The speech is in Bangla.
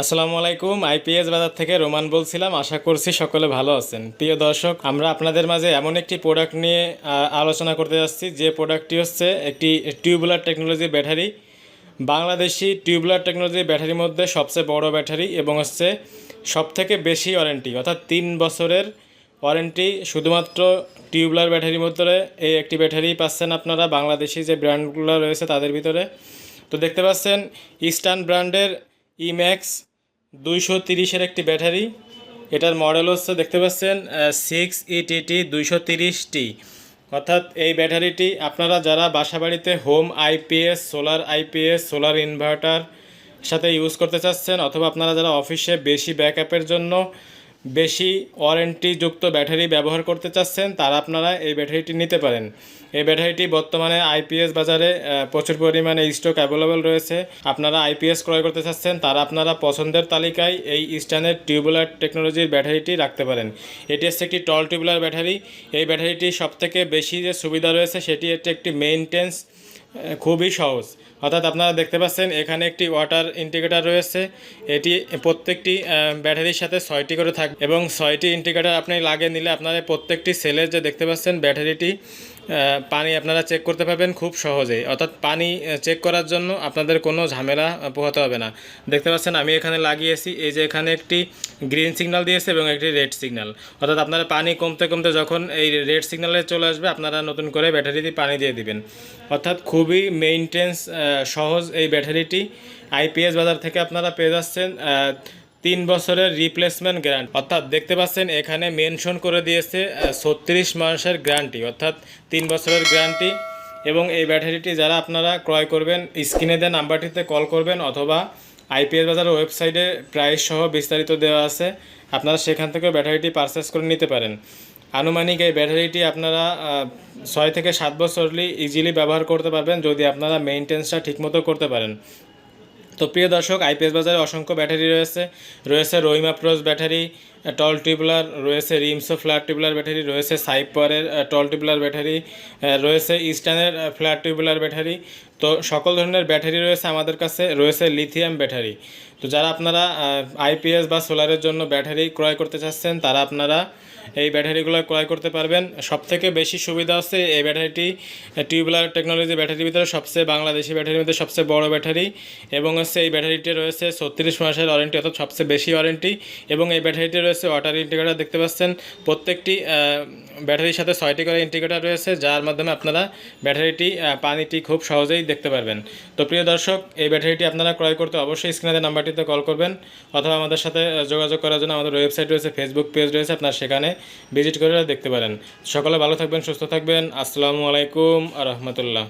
আসসালামু আলাইকুম আইপিএস বাজার থেকে রোমান বলছিলাম, আশা করছি সকলে ভালো আছেন। প্রিয় দর্শক, আমরা আপনাদের মাঝে এমন একটি প্রোডাক্ট নিয়ে আলোচনা করতে যাচ্ছি, যে প্রোডাক্টটি হচ্ছে একটি tubular technology battery Bangladeshi tubular technology ব্যাটারির মধ্যে সবচেয়ে বড় ব্যাটারি এবং হচ্ছে সবথেকে বেশি ওয়ারেন্টি অর্থাৎ তিন বছরের ওয়ারেন্টি শুধুমাত্র টিউবুলার ব্যাটারির মধ্যে এই একটি ব্যাটারি পাচ্ছেন আপনারা, বাংলাদেশি যে ব্র্যান্ডগুলো রয়েছে তাদের ভিতরে। তো দেখতে পাচ্ছেন ইস্টার্ন ব্র্যান্ডের ইম্যাক্স দুইশো তিরিশের একটি ব্যাটারি। এটার মডেল হচ্ছে দেখতে পাচ্ছেন সিক্স ইটিটি দুইশো তিরিশ টি অর্থাৎ এই ব্যাটারিটি আপনারা যারা বাসাবাড়িতে home IPS solar IPS solar inverter সাথে ইউজ করতে চাচ্ছেন, অথবা আপনারা যারা অফিসে বেশি ব্যাকআপের জন্য বেশি ওয়ারেন্টিযুক্ত ব্যাটারি ব্যবহার করতে চাচ্ছেন, তারা আপনারা এই ব্যাটারিটি নিতে পারেন। এই ব্যাটারিটি বর্তমানে আইপিএস বাজারে প্রচুর পরিমাণে স্টক অ্যাভেলেবল রয়েছে। আপনারা আইপিএস ক্রয় করতে চাচ্ছেন, তারা আপনারা পছন্দের তালিকায় এই ইস্টার্নের টিউবুলার টেকনোলজির ব্যাটারিটি রাখতে পারেন। এটি হচ্ছে একটি টল টিউবুলার ব্যাটারি। এই ব্যাটারিটি সবথেকে বেশি যে সুবিধা রয়েছে, সেটি হচ্ছে একটি মেইনটেন্স খুবই সহজ। অর্থাৎ আপনারা দেখতে পাচ্ছেন, এখানে একটি ওয়াটার ইন্টিগ্রেটার রয়েছে। এটি প্রত্যেকটি ব্যাটারির সাথে ছয়টি করে থাকবে এবং ছয়টি ইন্টিগ্রেটার আপনি লাগিয়ে নিলে আপনারা প্রত্যেকটি সেলের যে দেখতে পাচ্ছেন ব্যাটারিটি পানি আপনারা চেক করতে পারবেন খুব সহজেই। অর্থাৎ পানি চেক করার জন্য আপনাদের কোনো ঝামেলা পোহাতে হবে না। দেখতে পাচ্ছেন, আমি এখানে লাগিয়েছি। এই যে এখানে একটি গ্রিন সিগন্যাল দিয়েছে এবং একটি রেড সিগন্যাল অর্থাৎ আপনারা পানি কমতে কমতে যখন এই রেড সিগন্যালে চলে আসবে, আপনারা নতুন করে ব্যাটারিতে পানি দিয়ে দিবেন। অর্থাৎ খুবই মেইনটেন্স সহজ এই ব্যাটারিটি। আইপিএস বাজার থেকে আপনারা পেয়ে যাচ্ছেন তিন বছরের রিপ্লেসমেন্ট গ্যারান্টি অর্থাৎ দেখতে পাচ্ছেন, এখানে মেনশন করে দিয়েছে ছত্রিশ মাসের গ্যারান্টি অর্থাৎ তিন বছরের গ্যারান্টি এবং এই ব্যাটারিটি যারা আপনারা ক্রয় করবেন স্ক্রিনে দেওয়া নাম্বারটিতে কল করবেন অথবা আইপিএস বাজারের ওয়েবসাইটে প্রাইস সহ বিস্তারিত দেওয়া আছে, আপনারা সেখান থেকে ব্যাটারিটি পারচেস করে নিতে পারেন। আনুমানিক এই ব্যাটারিটি আপনারা ছয় থেকে সাত বছরলি ইজিলি ব্যবহার করতে পারবেন, যদি আপনারা মেনটেন্সটা ঠিকমতো করতে পারেন। তো প্রিয় দর্শক আইপিএস বাজারে অসংখ্য ব্যাটারি রয়েছে। রয়েছে Rahimafrooz battery tall tubular রয়েছে রিমসো ফ্ল্যাট টিউবুলার ব্যাটারি, রয়েছে সাইপারের টল টিউবুলার ব্যাটারি রয়েছে ইস্টার্নের ফ্ল্যাট টিউবুলার ব্যাটারি। তো সকল ধরনের ব্যাটারি রয়েছে আমাদের কাছে, রয়েছে লিথিয়াম ব্যাটারি। তো যারা আপনারা আইপিএস বা সোলারের জন্য ব্যাটারি ক্রয় করতে চাচ্ছেন, তারা আপনারা এই ব্যাটারিগুলো ক্রয় করতে পারবেন। সবথেকে বেশি সুবিধা হচ্ছে এই ব্যাটারিটি। টিউবলার টেকনোলজি ব্যাটারির ভিতরে সবচেয়ে বাংলাদেশি ব্যাটারির মধ্যে সবচেয়ে বড় ব্যাটারি এবং হচ্ছে এই ব্যাটারিটি রয়েছে ছত্রিশ মাসের ওয়ারেন্টি অর্থাৎ সবচেয়ে বেশি ওয়ারেন্টি এবং এই ব্যাটারিটি রয়েছে ওয়াটার ইন্টিগ্রেটার দেখতে পাচ্ছেন। প্রত্যেকটি ব্যাটারির সাথে ছয়টি করে ইন্টিগ্রেটার রয়েছে, যার মাধ্যমে আপনারা ব্যাটারিটি পানিটি খুব সহজেই দেখতে পারবেন। তো প্রিয় দর্শক, এই ব্যাটারিটি আপনারা ক্রয় করতে অবশ্যই স্ক্রিনের নাম্বারটিতে কল করবেন অথবা আমাদের সাথে যোগাযোগ করার জন্য আমাদের ওয়েবসাইট রয়েছে ফেসবুক পেজ রয়েছে, আপনারা সেখানে ভিজিট করে দেখতে পারেন। সকলে ভালো থাকবেন সুস্থ থাকবেন। আসসালামু আলাইকুম আ রহমতুল্লাহ।